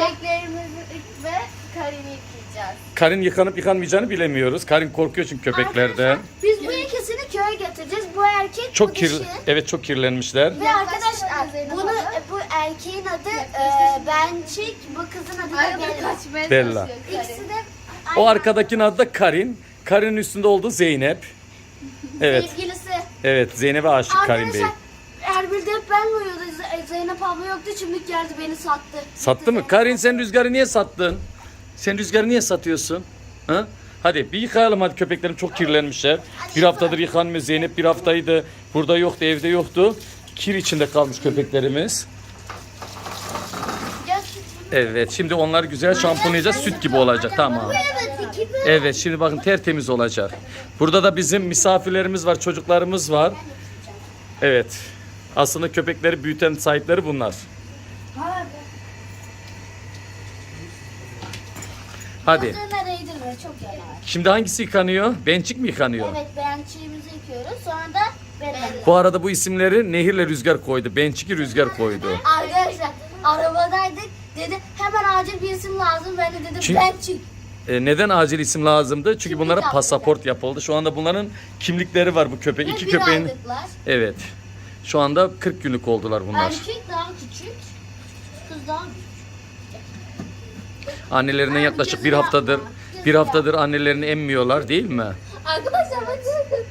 Köpeklerimizi ve karını yıkayacağız. Karin yıkanıp yıkanmayacağını bilemiyoruz. Karin korkuyor çünkü köpeklerden. Biz bu ikisini köye götüreceğiz. Bu erkek, Çok bu kir dişi. evet çok kirlenmişler. Ve arkadaşlar bunu bu erkeğin adı e, Bençik, bu kızın adı da Arada Bella. kaçmaya Bella. çalışıyor. İkisi de O arkadakinin adı da Karin. Karin'in üstünde olduğu Zeynep. Evet. sevgilisi. Evet Zeynep'e aşık Karin Bey. Arkadaşlar ben uyuyordu. Z- Zeynep abla yoktu. Şimdi geldi beni sattı. Sattı mı? Karin sen rüzgarı niye sattın? Sen rüzgarı niye satıyorsun? Ha? Hadi bir yıkayalım hadi köpeklerim çok kirlenmişler. Bir haftadır yıkanmıyor. Zeynep bir haftaydı. Burada yoktu, evde yoktu. Kir içinde kalmış köpeklerimiz. Evet şimdi onları güzel şampuanlayacağız. Süt gibi olacak tamam. Evet şimdi bakın tertemiz olacak. Burada da bizim misafirlerimiz var, çocuklarımız var. Evet. Aslında köpekleri büyüten sahipleri bunlar. Hadi. Çok yanar. Şimdi hangisi yıkanıyor? Bençik mi yıkanıyor? Evet bençiğimizi yıkıyoruz. Sonra da Bella. Bu arada bu isimleri Nehirle Rüzgar koydu. Bençik'i Rüzgar koydu. Arkadaşlar arabadaydık. Dedi hemen acil bir isim lazım. Ben de dedim Çünkü- Bençik. E, neden acil isim lazımdı? Çünkü Kimlik bunlara yaptı. pasaport yapıldı. Şu anda bunların kimlikleri var bu köpek. Ve İki bir köpeğin. aylıklar. Evet. Şu anda 40 günlük oldular bunlar. Erkek daha küçük. Kız daha büyük. Annelerinden yaklaşık bir haftadır bir haftadır annelerini emmiyorlar değil mi? Arkadaşlar bakın.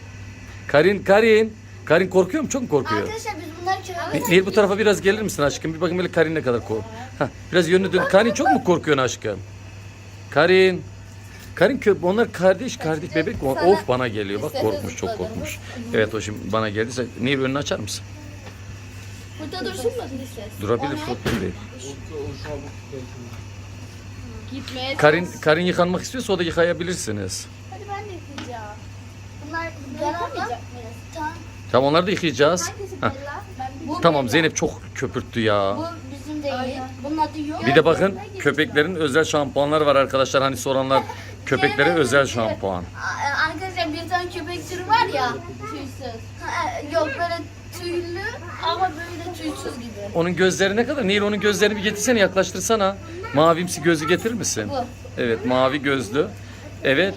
Karin, Karin. Karin korkuyor mu? Çok mu korkuyor? Arkadaşlar biz bunları Ne- Nehir bu tarafa biraz gelir misin aşkım? Bir bakın böyle Karin ne kadar kork. Hah, biraz yönünü dön. Karin çok mu korkuyorsun aşkım? Karin. Karin kö onlar kardeş kardeş bebek. Sana Of bana geliyor. Bak korkmuş çok korkmuş. Evet o şimdi bana geldi. Sen Nehir önünü açar mısın? Burada dursun mu? Durabilir problem değil. Gitmeye Karin çalış. Karin yıkanmak istiyorsa o da yıkayabilirsiniz. Hadi ben de yıkayacağım. Bunlar Yapamayacak beraber. mıyız? Tamam. Tamam onları da yıkayacağız. Hangisi Hah, Bella? Ben Bu Tamam. Zeynep çok köpürttü ya. Bu bizim değil. Bunun adı yok. Bir de bakın köpeklerin özel şampuanlar var arkadaşlar. Hani soranlar köpeklere özel şampuan. Aa, Arkadaşlar bir tane köpek türü var ya. tüysüz. Ha, Yok böyle tüylü ama böyle tüysüz gibi. Onun gözleri ne kadar? Nehir onun gözlerini bir getirsene yaklaştırsana. Mavimsi gözü getirir misin? Bu. Evet mavi gözlü. Evet.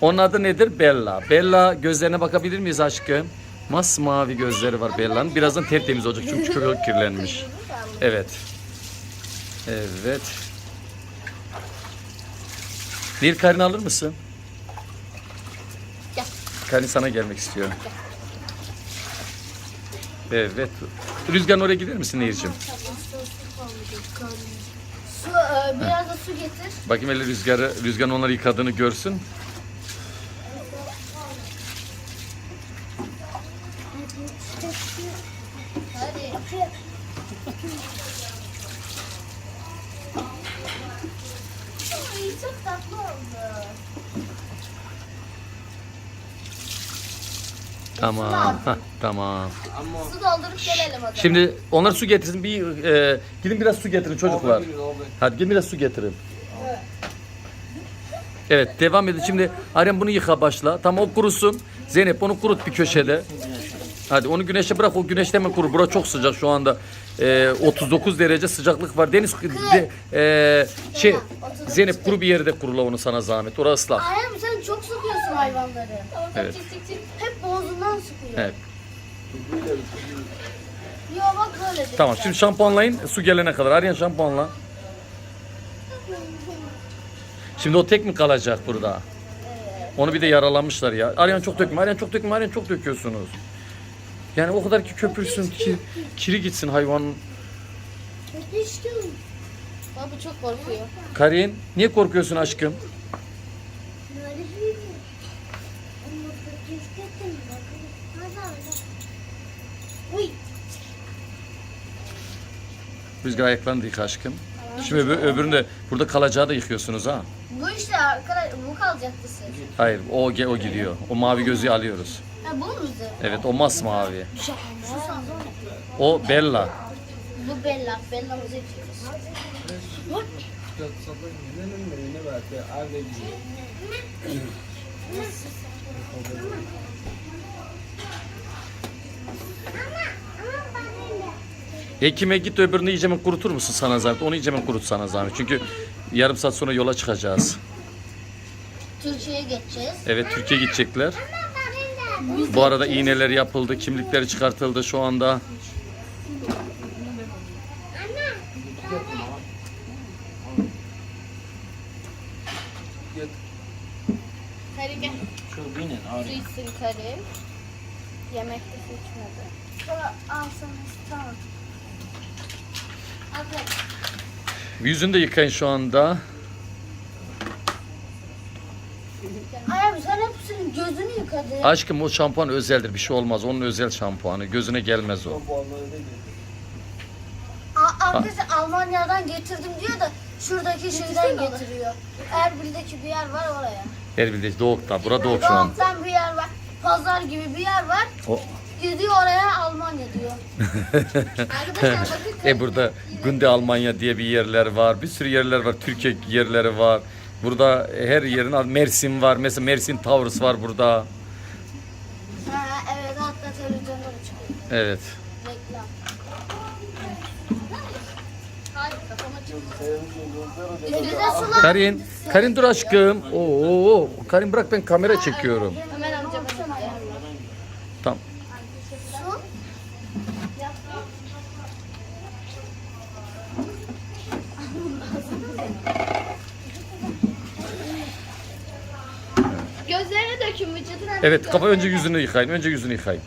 Onun adı nedir? Bella. Bella gözlerine bakabilir miyiz aşkım? Masmavi gözleri var Bella'nın. Birazdan tertemiz olacak çünkü çok kirlenmiş. Evet. Evet. Bir Karin alır mısın? Gel. Karin sana gelmek istiyor. Evet. Rüzgarın oraya gider misin Nehir'cim? Su, e, biraz da su getir. Bakayım hele rüzgarı, rüzgarın onları yıkadığını görsün. Hadi. Çok tatlı oldu. Tamam. Hah, tamam. Su doldurup gelelim o zaman. Şimdi onlar su getirsin. Bir e, gidin biraz su getirin çocuklar. Hadi gidin biraz su getirin. Evet devam edin. Şimdi Arem bunu yıka başla. Tamam o kurusun. Zeynep onu kurut bir köşede. Hadi onu güneşe bırak. O güneşte hemen kurur. Bura çok sıcak şu anda. E, 39 derece sıcaklık var. Deniz de, e, şey Zeynep kuru bir yerde kurula onu sana zahmet. Orası ıslak. Ayağım sen çok sıkıyorsun hayvanları. Evet. Hep boğazından sıkıyor. Evet. Yo bak böyle. Tamam şimdi şampuanlayın su gelene kadar. Aryan şampuanla. Şimdi o tek mi kalacak burada? Onu bir de yaralamışlar ya. Aryan çok dökme, Aryan çok dökme, Aryan çok döküyorsunuz. Yani o kadar ki köpürsün, ki, kiri gitsin hayvanın. Bu çok korkuyor. Karin, niye korkuyorsun aşkım? Rüzgar ayaklarını da yıka aşkım. Şimdi öbür, öbürünü de burada kalacağı da yıkıyorsunuz ha. Bu işte arkadaş bu kalacaktı siz. Hayır, o o gidiyor. O mavi gözlüğü alıyoruz. Ha bu mu bize? Evet, o masmavi. O Bella. Bu Bella. Bella'mızı içiyoruz. Ekim'e git öbürünü iyice mi kurutur musun sana zahmet? Onu iyice mi kurut sana zahmet? Çünkü yarım saat sonra yola çıkacağız. Türkiye'ye geçeceğiz. Evet Türkiye gidecekler. Bu arada iğneler yapıldı, kimlikleri çıkartıldı şu anda. Kari gel. Şu binin Su abi. içsin Kari. Yemekte su içmedi. Alsanız tamam. Abla. Yüzünü de yıkayın şu anda. Ay abi sen hepsinin gözünü yıkadın. Aşkım o şampuan özeldir bir şey olmaz. Onun özel şampuanı. Gözüne gelmez o. A- Arkadaşlar Almanya'dan getirdim diyor da şuradaki şeyden getiriyor. Erbil'deki bir yer var oraya. Erbil'de Doğuk'ta. Bura Doğuk şu an. Doğuk'tan bir yer var. Pazar gibi bir yer var. O, Gidiyor oraya Almanya diyor. Arkadaşlar bakın. e burada Günde Almanya diye bir yerler var. Bir sürü yerler var. Türkiye yerleri var. Burada her yerin Mersin var. Mesela Mersin Towers var burada. Ha, evet hatta televizyonda da çıkıyor. Evet. Reklam. Sular. Karin, Karin dur aşkım. Oo. Karin bırak ben kamera çekiyorum. Hemen amcama gitti. Tamam. Su. Gözlerine dökün vücuduna. Evet kafa önce yüzünü yıkayın. Önce yüzünü yıkayın.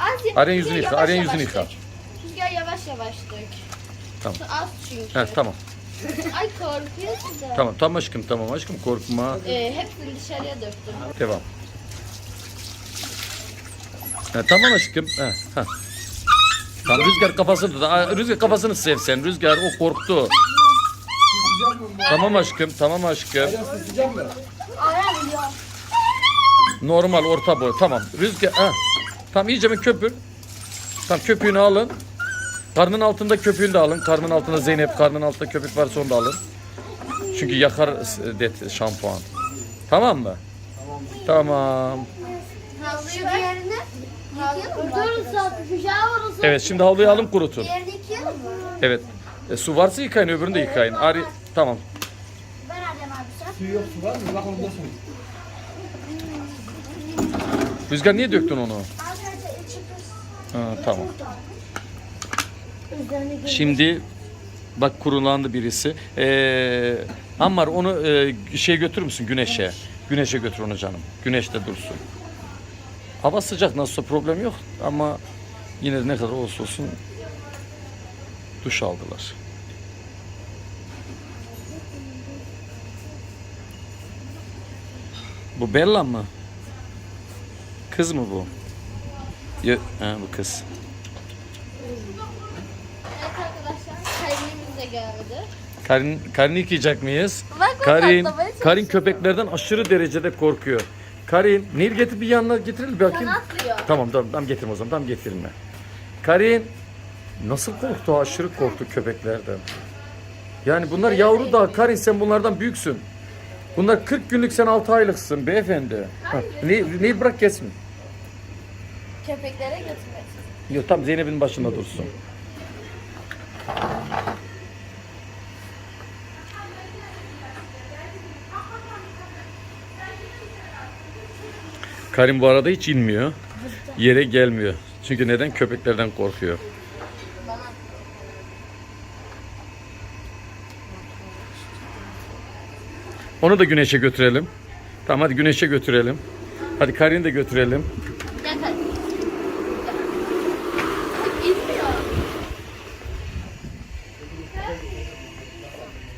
Az yap- Aryan yüzünü Rüzgar yıka, yavaş Aryan yavaş yüzünü yıka. dök. Rüzgar yavaş yavaş dök. Tamam. Su az çünkü. Heh, tamam. Ay korkuyorsun da. Tamam tamam aşkım tamam aşkım korkma. Ee, hepsini dışarıya döktüm. Devam. Ha, tamam aşkım. Ha, ha. Tamam Rüzgar kafasını tut. Aa, Rüzgar kafasını sev sen. Rüzgar o korktu. Tamam aşkım, tamam aşkım. Aynen biliyor. Normal orta boy. Tamam. Rüzgar. Ha. Tamam iyice bir köpür. Tamam köpüğünü alın. Karnın altında köpüğünü de alın. Karnın altında Zeynep, karnın altında köpük varsa onu da alın. Çünkü yakar det şampuan. Tamam mı? Tamam. Şu diğerini yıkayalım mı? Durun saat pijama Evet şimdi havluyu alın kurutun. Diğerini yıkayalım mı? Evet. E, su varsa yıkayın öbürünü de yıkayın. Ari tamam. Ben Adem abi sen. Su yok su var mı? Bakın burada su. Rüzgar niye döktün onu? Ha, tamam. Şimdi bak kurulandı birisi. Ee, Ammar onu e, şey götürür müsün güneşe? Güneşe götür onu canım. Güneşte dursun. Hava sıcak nasılsa problem yok ama yine de ne kadar olsa olsun duş aldılar. Bu Bella mı? Kız mı bu? Ya, ha, bu kız. Evet arkadaşlar da geldi. Karin, Karin'i yıkayacak mıyız? Bak bak Karin, atlamaya çalışıyor. Karin köpeklerden aşırı derecede korkuyor. Karin, Nil getir bir yanına getirelim bir bakayım. atlıyor. Tamam tamam tamam getirme o zaman tamam getirme. Karin, nasıl korktu? Aşırı korktu köpeklerden. Yani bunlar yavru da Karin sen bunlardan büyüksün. Bunlar 40 günlük sen 6 aylıksın beyefendi. Ha, Nil, Nil bırak kesme. Köpeklere götürmek. Yok tam Zeynep'in başında dursun. Karim bu arada hiç inmiyor. Yere gelmiyor. Çünkü neden? Köpeklerden korkuyor. Onu da güneşe götürelim. Tamam hadi güneşe götürelim. Hadi Karin'i de götürelim. Gel.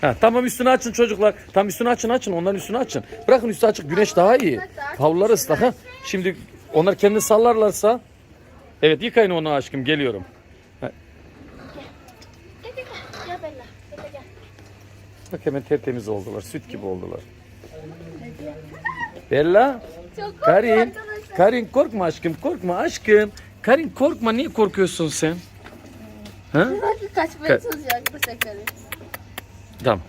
Ha, tamam üstünü açın çocuklar. Tam üstünü açın açın. Onların üstünü açın. Bırakın üstü açık. Güneş daha iyi. Havluları ıslak. Ha. Şimdi onlar kendini sallarlarsa. Evet yıkayın onu aşkım. Geliyorum. Gel gel gel. Gel Bella. Bella gel. Bak hemen tertemiz oldular. Süt gibi oldular. Bella. Çok Karin. arkadaşlar. Karin korkma aşkım. Korkma aşkım. Karin korkma. Niye korkuyorsun sen? Ha? Kaçmaya Ka- çalışıyor arkadaşlar Karin. Tamam.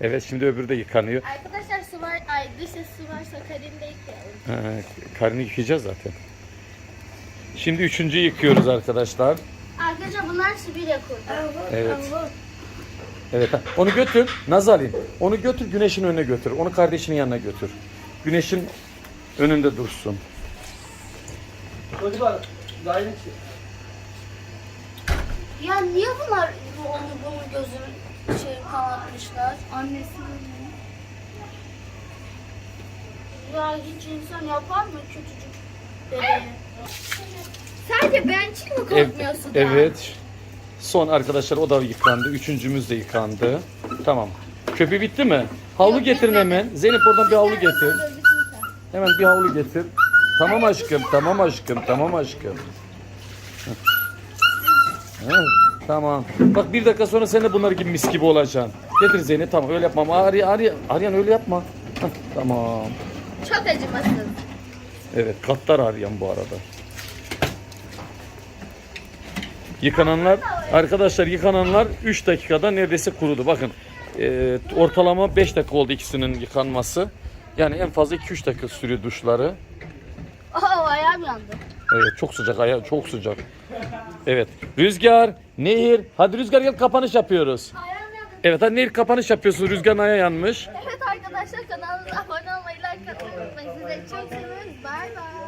Evet şimdi öbürü de yıkanıyor. Arkadaşlar var Ay dış ses su varsa Karin'de yıkayalım. He, karnını yıkayacağız zaten. Şimdi üçüncüyü yıkıyoruz arkadaşlar. Arkadaşlar bunlar Sibirya kurdu. Evet. Evet. Onu götür. Nazalin. Onu götür güneşin önüne götür. Onu kardeşinin yanına götür. Güneşin önünde dursun. Çocuklar gayret Ya niye bunlar onu bunun gözünü şey kanatmışlar? Annesinin. Ya hiç insan yapar mı küçücük? Sadece ben için mi Ev- korkmuyorsun? evet. Son arkadaşlar o da yıkandı. Üçüncümüz de yıkandı. Tamam. Köpü bitti mi? Havlu getirin hemen. Zeynep oradan bir havlu getir. Hemen bir havlu getir. Tamam aşkım, tamam aşkım, tamam aşkım. Tamam. Bak bir dakika sonra sen de bunlar gibi mis gibi olacaksın. Getir Zeynep tamam öyle yapma. Ama Arya, Arya, Aryan öyle yapma. Heh, tamam. Çok acımasız. Evet katlar Aryan bu arada. Yıkananlar arkadaşlar yıkananlar 3 dakikada neredeyse kurudu. Bakın e, ortalama 5 dakika oldu ikisinin yıkanması. Yani en fazla 2-3 dakika sürüyor duşları. Oh ayağım yandı. Evet çok sıcak aya çok sıcak. Evet Rüzgar, Nehir. Hadi Rüzgar gel kapanış yapıyoruz. Ayağım yandı. Evet hadi Nehir kapanış yapıyorsun. Rüzgar'ın ayağı yanmış. Evet arkadaşlar kanalımıza abone olmayı, like atmayı unutmayın. Sizleri çok seviyoruz. Bay bay.